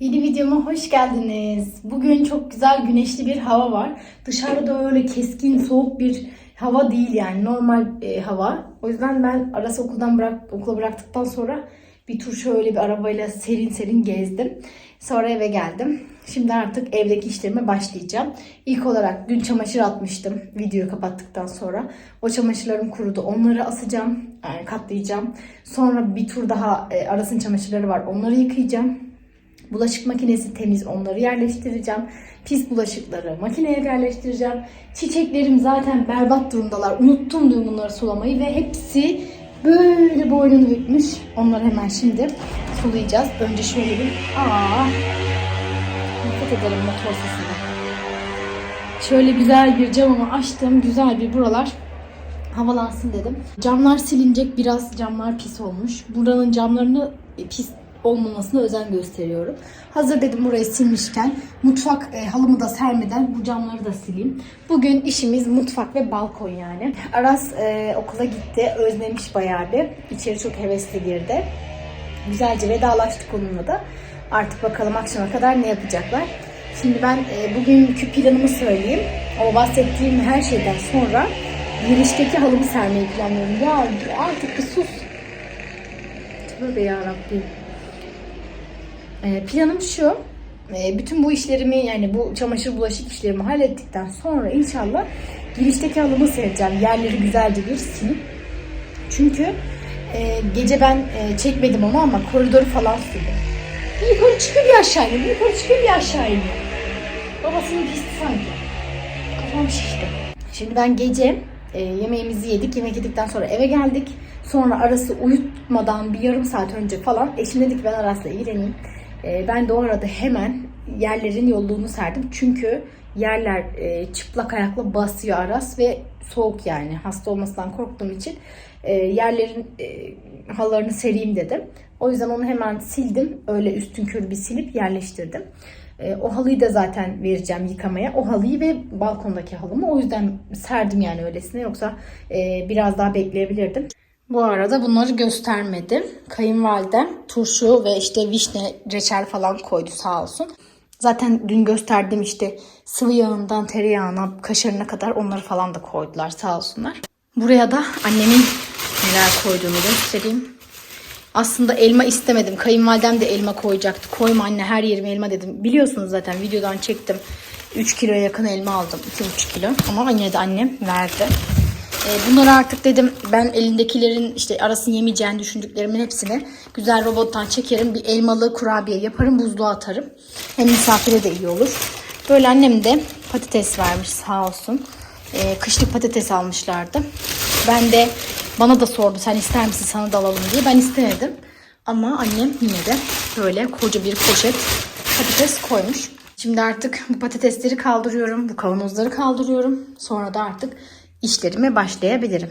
Yeni videoma hoş geldiniz. Bugün çok güzel güneşli bir hava var. Dışarıda öyle keskin soğuk bir hava değil yani normal e, hava. O yüzden ben arası okuldan bırak okula bıraktıktan sonra bir tur şöyle bir arabayla serin serin gezdim. Sonra eve geldim. Şimdi artık evdeki işlerime başlayacağım. İlk olarak dün çamaşır atmıştım videoyu kapattıktan sonra. O çamaşırlarım kurudu. Onları asacağım, yani katlayacağım. Sonra bir tur daha e, arasın çamaşırları var. Onları yıkayacağım. Bulaşık makinesi temiz onları yerleştireceğim. Pis bulaşıkları makineye yerleştireceğim. Çiçeklerim zaten berbat durumdalar. Unuttum dün bunları sulamayı ve hepsi böyle boynunu bükmüş. Onları hemen şimdi sulayacağız. Önce şöyle bir... Aa, nefret ederim motor sesine. Şöyle güzel bir camımı açtım. Güzel bir buralar havalansın dedim. Camlar silinecek. Biraz camlar pis olmuş. Buranın camlarını e, pis olmamasına özen gösteriyorum. Hazır dedim burayı silmişken mutfak e, halımı da sermeden bu camları da sileyim. Bugün işimiz mutfak ve balkon yani. Aras e, okula gitti. Özlemiş bayağı bir. İçeri çok hevesli girdi. Güzelce vedalaştık onunla da. Artık bakalım akşama kadar ne yapacaklar. Şimdi ben e, bugünkü planımı söyleyeyim. O bahsettiğim her şeyden sonra girişteki halımı sermeyi planlıyorum. Ya artık bir sus. Tövbe yarabbim. E, planım şu. E, bütün bu işlerimi yani bu çamaşır bulaşık işlerimi hallettikten sonra inşallah girişteki halımı sereceğim. Yerleri güzelce bir silip. Çünkü e, gece ben e, çekmedim onu ama koridoru falan sildim. Bir yukarı çıkıyor bir aşağı iniyor. Bir yukarı çıkıyor bir aşağı iniyor. Babasının pisti sanki. Kafam şişti. Şimdi ben gece e, yemeğimizi yedik. Yemek yedikten sonra eve geldik. Sonra arası uyutmadan bir yarım saat önce falan eşim dedi ki ben Aras'la ilgileneyim. E, ben de o hemen yerlerin yolluğunu serdim. Çünkü yerler e, çıplak ayakla basıyor Aras ve soğuk yani. Hasta olmasından korktuğum için e, yerlerin e, halılarını sereyim dedim. O yüzden onu hemen sildim. Öyle üstün körü bir silip yerleştirdim. O halıyı da zaten vereceğim yıkamaya. O halıyı ve balkondaki halımı. O yüzden serdim yani öylesine. Yoksa biraz daha bekleyebilirdim. Bu arada bunları göstermedim. Kayınvalidem turşu ve işte vişne reçel falan koydu sağ olsun. Zaten dün gösterdim işte sıvı yağından tereyağına, kaşarına kadar onları falan da koydular sağ olsunlar. Buraya da annemin neler koyduğunu göstereyim. Aslında elma istemedim. Kayınvalidem de elma koyacaktı. Koyma anne her yerime elma dedim. Biliyorsunuz zaten videodan çektim. 3 kiloya yakın elma aldım. 2,5 kilo. Ama yine de annem verdi. E, bunları artık dedim ben elindekilerin işte arasını yemeyeceğini düşündüklerimin hepsini güzel robottan çekerim. Bir elmalı kurabiye yaparım buzluğa atarım. Hem misafire de iyi olur. Böyle annem de patates vermiş sağ olsun. E, kışlık patates almışlardı. Ben de bana da sordu sen ister misin sana da alalım diye. Ben istemedim. Ama annem yine de böyle koca bir poşet patates koymuş. Şimdi artık bu patatesleri kaldırıyorum. Bu kavanozları kaldırıyorum. Sonra da artık işlerime başlayabilirim.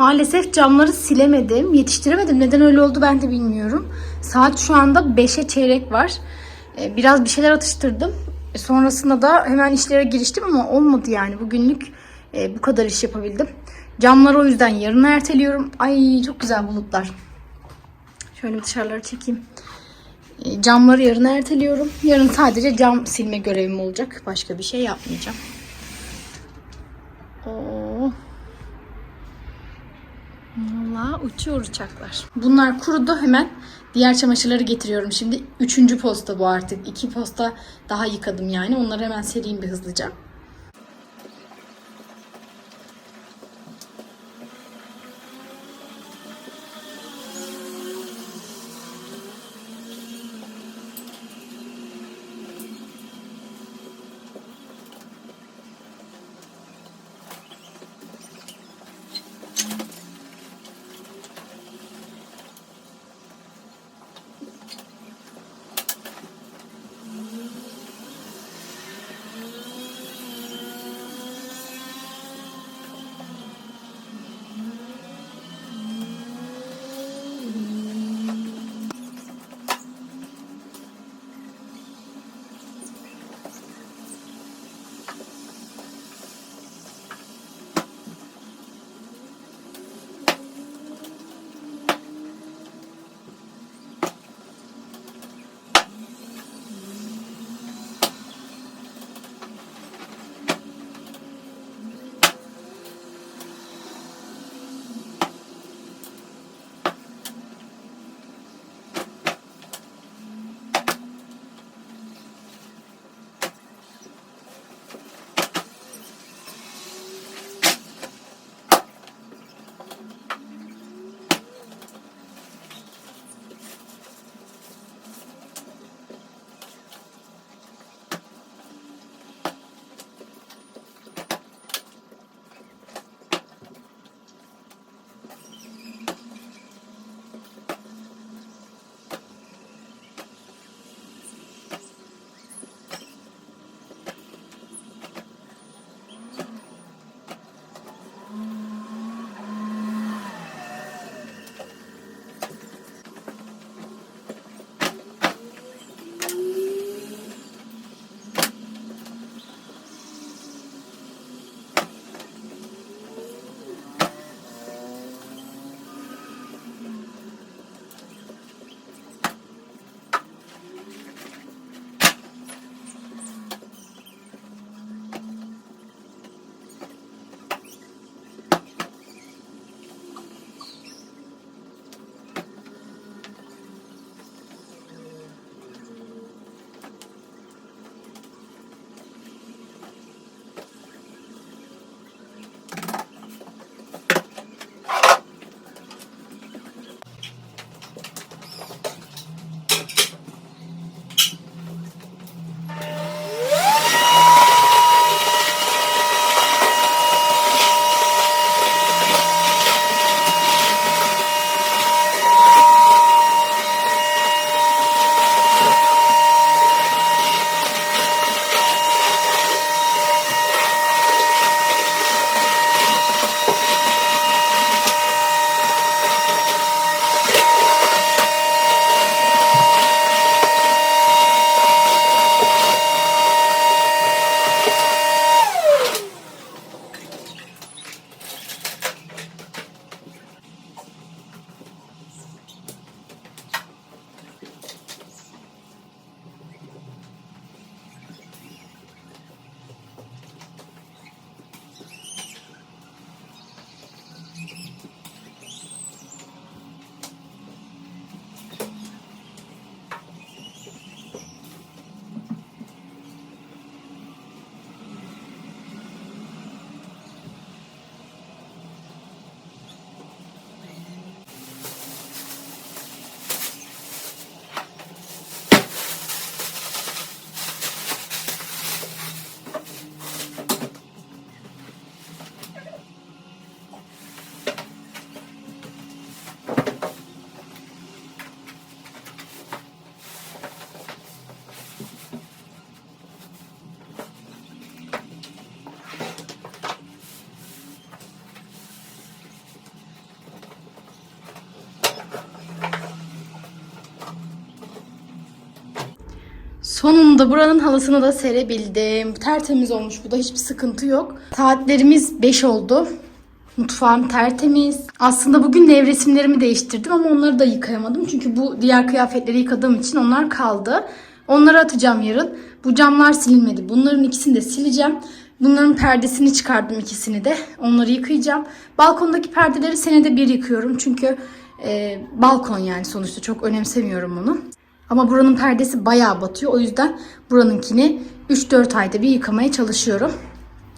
Maalesef camları silemedim. Yetiştiremedim. Neden öyle oldu ben de bilmiyorum. Saat şu anda 5'e çeyrek var. Ee, Biraz bir şeyler atıştırdım. E, Sonrasında da hemen işlere giriştim ama olmadı yani. Bugünlük e, bu kadar iş yapabildim. Camları o yüzden yarına erteliyorum. Ay çok güzel bulutlar. Şöyle dışarıları çekeyim. E, Camları yarına erteliyorum. Yarın sadece cam silme görevim olacak. Başka bir şey yapmayacağım. Oo. Valla uçuyor uçaklar. Bunlar kurudu hemen. Diğer çamaşırları getiriyorum şimdi. Üçüncü posta bu artık. İki posta daha yıkadım yani. Onları hemen sereyim bir hızlıca. Sonunda buranın halısını da serebildim. Tertemiz olmuş. Bu da hiçbir sıkıntı yok. Saatlerimiz 5 oldu. Mutfağım tertemiz. Aslında bugün nevresimlerimi değiştirdim ama onları da yıkayamadım. Çünkü bu diğer kıyafetleri yıkadığım için onlar kaldı. Onları atacağım yarın. Bu camlar silinmedi. Bunların ikisini de sileceğim. Bunların perdesini çıkardım ikisini de. Onları yıkayacağım. Balkondaki perdeleri senede bir yıkıyorum. Çünkü e, balkon yani sonuçta çok önemsemiyorum onu. Ama buranın perdesi bayağı batıyor. O yüzden buranınkini 3-4 ayda bir yıkamaya çalışıyorum.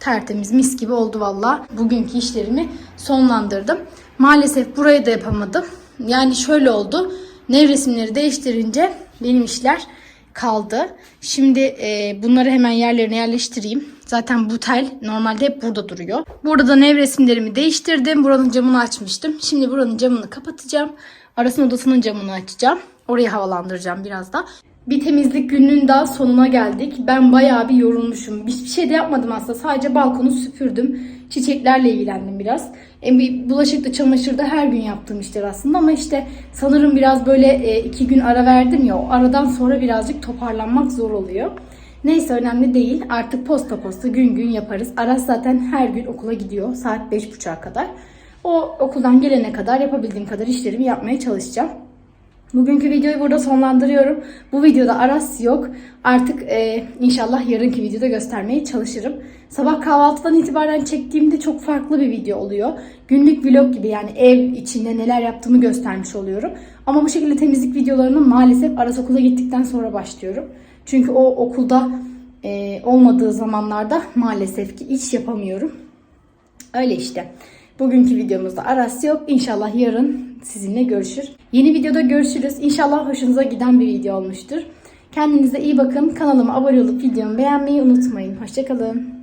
Tertemiz mis gibi oldu valla. Bugünkü işlerimi sonlandırdım. Maalesef burayı da yapamadım. Yani şöyle oldu. Nevresimleri değiştirince benim işler kaldı. Şimdi e, bunları hemen yerlerine yerleştireyim. Zaten bu tel normalde hep burada duruyor. Burada da nevresimlerimi değiştirdim. Buranın camını açmıştım. Şimdi buranın camını kapatacağım. Arasın odasının camını açacağım. Orayı havalandıracağım biraz da. Bir temizlik gününün daha sonuna geldik. Ben bayağı bir yorulmuşum. Hiçbir şey de yapmadım aslında. Sadece balkonu süpürdüm. Çiçeklerle ilgilendim biraz. E, bulaşıkta çamaşırda her gün yaptığım işler aslında. Ama işte sanırım biraz böyle e, iki gün ara verdim ya. O aradan sonra birazcık toparlanmak zor oluyor. Neyse önemli değil. Artık posta posta gün gün yaparız. Aras zaten her gün okula gidiyor. Saat 5.30'a kadar. O okuldan gelene kadar yapabildiğim kadar işlerimi yapmaya çalışacağım. Bugünkü videoyu burada sonlandırıyorum. Bu videoda Aras yok. Artık e, inşallah yarınki videoda göstermeye çalışırım. Sabah kahvaltıdan itibaren çektiğimde çok farklı bir video oluyor. Günlük vlog gibi yani ev içinde neler yaptığımı göstermiş oluyorum. Ama bu şekilde temizlik videolarını maalesef Aras okula gittikten sonra başlıyorum. Çünkü o okulda e, olmadığı zamanlarda maalesef ki iş yapamıyorum. Öyle işte. Bugünkü videomuzda Aras yok. İnşallah yarın sizinle görüşür. Yeni videoda görüşürüz. İnşallah hoşunuza giden bir video olmuştur. Kendinize iyi bakın. Kanalıma abone olup videomu beğenmeyi unutmayın. Hoşçakalın.